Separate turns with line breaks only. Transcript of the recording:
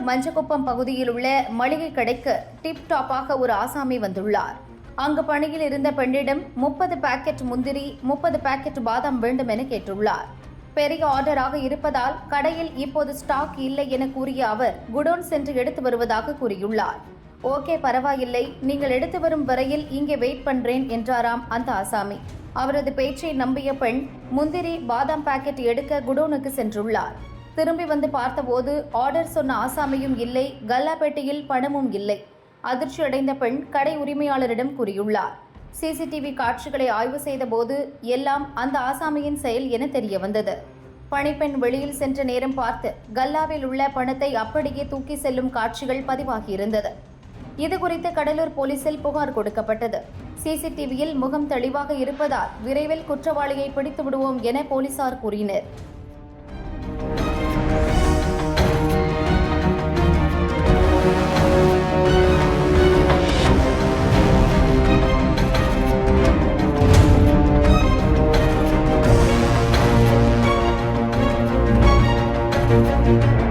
கடலூர் மஞ்சக்குப்பம் பகுதியில் உள்ள மளிகை கடைக்கு டிப் டாப்பாக ஒரு ஆசாமி வந்துள்ளார். அங்கு பணியில் இருந்த பெண்ணிடம் முப்பது பாக்கெட் முந்திரி முப்பது பாக்கெட் பாதாம் வேண்டும் என கேட்டுள்ளார். பெரிய ஆர்டராக இருப்பதால் கடையில் இப்போது ஸ்டாக் இல்லை என கூறிய அவர் குடோன் சென்று எடுத்து வருவதாக கூறியுள்ளார். ஓகே பரவாயில்லை. நீங்கள் எடுத்து வரும் வரையில் இங்கே வெயிட் பண்றேன் என்றாராம் அந்த ஆசாமி. அவரது பேச்சை நம்பிய பெண் முந்திரி பாதாம் பாக்கெட் எடுக்க குடோனுக்கு சென்றுள்ளார். திரும்பி வந்து பார்த்தபோது ஆர்டர் சொன்ன ஆசாமியும் இல்லை கல்லாப்பேட்டையில் பணமும் இல்லை. அதிர்ச்சி அடைந்த பெண் கடை உரிமையாளரிடம் கூறியுள்ளார். சிசிடிவி காட்சிகளை ஆய்வு செய்தபோது எல்லாம் அந்த ஆசாமியின் செயல் என தெரிய வந்தது. பணிப்பெண் வெளியில் சென்ற நேரம் பார்த்து கல்லாவில் உள்ள பணத்தை அப்படியே தூக்கி செல்லும் காட்சிகள் பதிவாகியிருந்தது. இதுகுறித்து கடலூர் போலீசில் புகார் கொடுக்கப்பட்டது. சிசிடிவியில் முகம் தெளிவாக இருப்பதால் விரைவில் குற்றவாளியை பிடித்து விடுவோம் என போலீசார் கூறினர்.
Thank you.